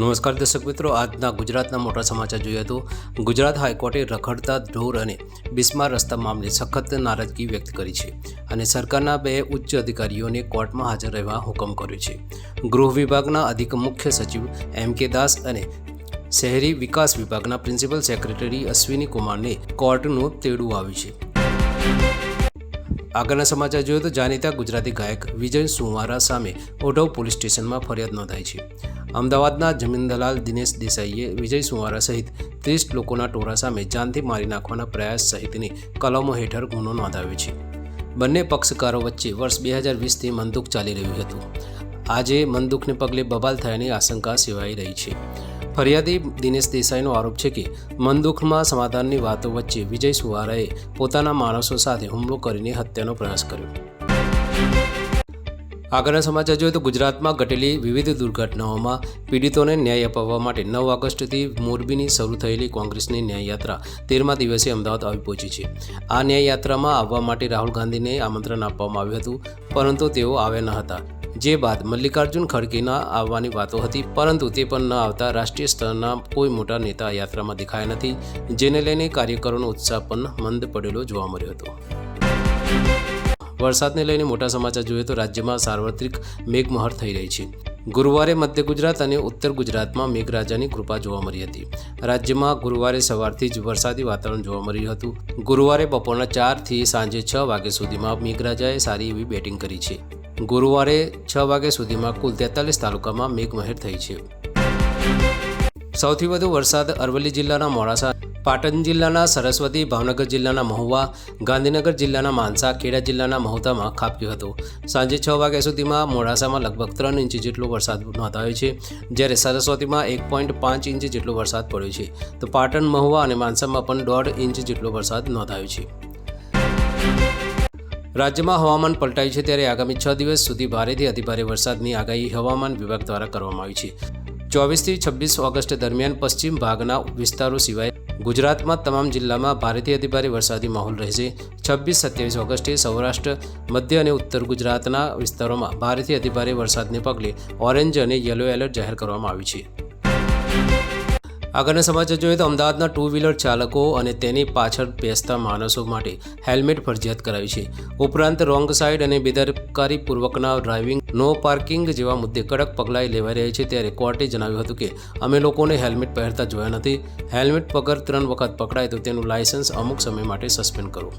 નમસ્કાર દર્શક મિત્રો, આજના ગુજરાતના મોટા સમાચાર જોઈએ તો ગુજરાત હાઈકોર્ટે રખડતા ઢોર અને બિસ્માર રસ્તા મામલે સખત નારાજગી વ્યક્ત કરી છે અને સરકારના બે ઉચ્ચ અધિકારીઓને કોર્ટમાં હાજર રહેવા હુકમ કર્યો છે. ગૃહ વિભાગના અધિક મુખ્ય સચિવ એમ કે દાસ અને શહેરી વિકાસ વિભાગના પ્રિન્સિપલ સેક્રેટરી અશ્વિની કુમારને કોર્ટનું તેડું આવ્યું છે. આગળના સમાચાર જોઈએ તો જાણીતા ગુજરાતી ગાયક વિજય સુવારા સામે ઓઢવ પોલીસ સ્ટેશનમાં ફરિયાદ નોંધાઈ છે. અમદાવાદના જમીન દલાલ દિનેશ દેસાઈએ વિજય સુવારા સહિત ત્રીસ લોકોના ટોળા સામે જાનથી મારી નાખવાના પ્રયાસ સહિતની કલમો હેઠળ ગુનો નોંધાવ્યો છે. બંને પક્ષકારો વચ્ચે વર્ષ બે હજાર વીસથી મનદુખ ચાલી રહ્યું હતું. આજે મનદુખને પગલે બબાલ થયાની આશંકા સેવાઈ રહી છે. ફરિયાદી દિનેશ દેસાઈનો આરોપ છે કે મનદુખમાં સમાધાનની વાતો વચ્ચે વિજય સુવારાએ પોતાના માણસો સાથે હુમલો કરીને હત્યાનો પ્રયાસ કર્યો. આગળના સમાચાર જોઈએ તો ગુજરાતમાં ઘટેલી વિવિધ દુર્ઘટનાઓમાં પીડિતોને ન્યાય અપાવવા માટે નવ ઓગસ્ટથી મોરબીની શરૂ થયેલી કોંગ્રેસની ન્યાયયાત્રા તેરમા દિવસે અમદાવાદ આવી પહોંચી છે. આ ન્યાયયાત્રામાં આવવા માટે રાહુલ ગાંધીને આમંત્રણ આપવામાં આવ્યું હતું, પરંતુ તેઓ આવ્યા ન હતા. જે બાદ મલ્લિકાર્જુન ખડગેના આવવાની વાતો હતી, પરંતુ તે પણ ન આવતા રાષ્ટ્રીય સ્તરના કોઈ મોટા નેતા યાત્રામાં દેખાયા નથી, જેને લઈને કાર્યકરોનો ઉત્સાહ પણ મંદ પડેલો જોવા મળ્યો હતો. વરસાદને લઈને મોટા સમાચાર જોઈએ તો રાજ્યમાં સાર્વત્રિક મેઘમહર થઈ રહી છે. ગુરુવારે મધ્ય ગુજરાત અને ઉત્તર ગુજરાતમાં મેઘરાજાની કૃપા જોવા મળી હતી. રાજ્યમાં ગુરુવારે સવારથી જ વરસાદી વાતાવરણ જોવા મળ્યું હતું. ગુરુવારે બપોરના ચારથી સાંજે છ વાગ્યા સુધીમાં મેઘરાજાએ સારી એવી બેટિંગ કરી છે. ગુરુવારે છ વાગ્યા સુધીમાં કુલ તેતાલીસ તાલુકામાં મેઘમહેર થઈ છે. સૌથી વધુ વરસાદ અરવલ્લી જિલ્લાના મોડાસા પાટણ જિલ્લાના સરસ્વતી, ભાવનગર જિલ્લાના મહુવા, ગાંધીનગર જિલ્લાના માનસા ખેડા જિલ્લાના મહુતામાં ખાબક્યું હતું. સાંજે છ વાગ્યા સુધીમાં મોડાસામાં લગભગ ત્રણ ઇંચ જેટલો વરસાદ નોંધાયો છે, જ્યારે સરસ્વતીમાં એક પોઈન્ટ પાંચ ઇંચ જેટલો વરસાદ પડ્યો છે. તો પાટણ, મહુવા અને માનસામાં પણ દોઢ ઇંચ જેટલો વરસાદ નોંધાયો છે. રાજ્યમાં હવામાન પલટાયું છે ત્યારે આગામી છ દિવસ સુધી ભારેથી અતિભારે વરસાદની આગાહી હવામાન વિભાગ દ્વારા કરવામાં આવી છે. ચોવીસથી છવ્વીસ ઓગસ્ટ દરમિયાન પશ્ચિમ ભાગના વિસ્તારો સિવાય ગુજરાતમાં તમામ જિલ્લામાં ભારેથી અતિભારે વરસાદી માહોલ રહેશે. છવ્વીસ, સત્યાવીસ ઓગસ્ટે સૌરાષ્ટ્ર, મધ્ય અને ઉત્તર ગુજરાતના વિસ્તારોમાં ભારેથી અતિભારે વરસાદને પગલે ઓરેન્જ અને યલો એલર્ટ જાહેર કરવામાં આવ્યું છે. આગળના સમાચાર જોઈએ તો અમદાવાદના ટુ વ્હીલર ચાલકો અને તેની પાછળ બેસતા માણસો માટે હેલ્મેટ ફરજિયાત કરાવી છે. ઉપરાંત રોંગ સાઇડ અને બેદરકારીપૂર્વકના ડ્રાઇવિંગ, નો પાર્કિંગ જેવા મુદ્દે કડક પગલાં લેવાઈ રહ્યા છે ત્યારે કોર્ટે જણાવ્યું હતું કે અમે લોકોને હેલ્મેટ પહેરતા જોયા નથી. હેલ્મેટ પગર ત્રણ વખત પકડાય તો તેનું લાયસન્સ અમુક સમય માટે સસ્પેન્ડ કરો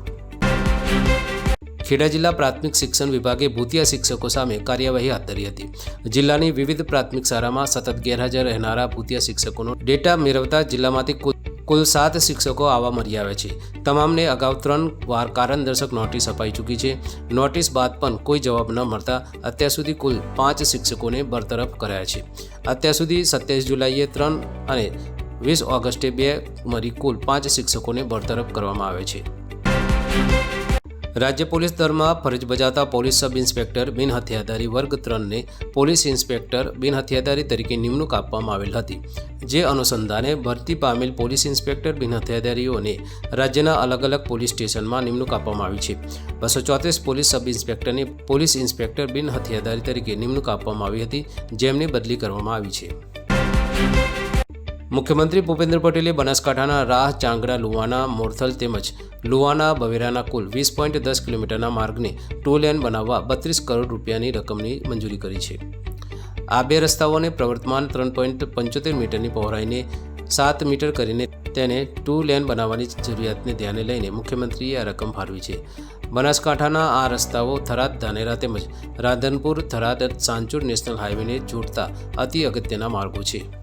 ખેડા જિલ્લા પ્રાથમિક શિક્ષણ વિભાગે ભૂતિયા શિક્ષકો સામે કાર્યવાહી હાથ ધરી હતી. જિલ્લાની વિવિધ પ્રાથમિક શાળામાં સતત ગેરહાજર રહેનારા ભૂતિયા શિક્ષકોનો ડેટા મેળવતા જિલ્લામાંથી કુલ સાત શિક્ષકો આવા મળી આવ્યા છે. તમામને અગાઉ ત્રણ વાર કારણદર્શક નોટિસ અપાઈ ચૂકી છે. નોટિસ બાદ પણ કોઈ જવાબ ન મળતા અત્યાર સુધી કુલ પાંચ શિક્ષકોને બરતરફ કરાયા છે. અત્યાર સુધી સત્યાવીસ જુલાઈએ ત્રણ અને વીસ ઓગસ્ટે બે મળી કુલ પાંચ શિક્ષકોને બરતરફ કરવામાં આવે છે. રાજ્ય પોલીસ દળમાં ફરજ બજાવતા પોલીસ સબ ઇન્સ્પેક્ટર બિન હથિયાદારી વર્ગ ત્રણને પોલીસ ઇન્સ્પેક્ટર બિન હથિયાદારી તરીકે નિમણૂક આપવામાં આવેલ હતી. જે અનુસંધાને ભરતી પામેલ પોલીસ ઇન્સ્પેક્ટર બિન હથિયાદારીઓને રાજ્યના અલગ અલગ પોલીસ સ્ટેશનમાં નિમણૂક આપવામાં આવી છે. બસો ચોત્રીસ પોલીસ સબ ઇન્સ્પેક્ટરને પોલીસ ઇન્સ્પેક્ટર બિન હથિયાદારી તરીકે નિમણૂક આપવામાં આવી હતી. જેમની બદલી કરવામાં આવી છે. મુખ્યમંત્રી ભૂપેન્દ્ર પટેલે બનાસકાંઠાના રાહ, ચાંગડા, લુવાના, મોરથલ તેમજ લુવાના, બવેરાના કુલ વીસ પોઈન્ટ દસ કિલોમીટરના માર્ગને ટુ લેન બનાવવા બત્રીસ કરોડ રૂપિયાની રકમની મંજૂરી કરી છે. આ બે રસ્તાઓને પ્રવર્તમાન ત્રણ પોઈન્ટ પંચોતેર મીટરની પહોળાઈને સાત મીટર કરીને તેને ટુ લેન બનાવવાની જરૂરિયાતને ધ્યાને લઈને મુખ્યમંત્રીએ આ રકમ ફાળવી છે. બનાસકાંઠાના આ રસ્તાઓ થરાદ, ધાનેરા તેમજ રાધનપુર, થરાદ, સાંચુર નેશનલ હાઈવેને જોડતા અતિ અગત્યના માર્ગો છે.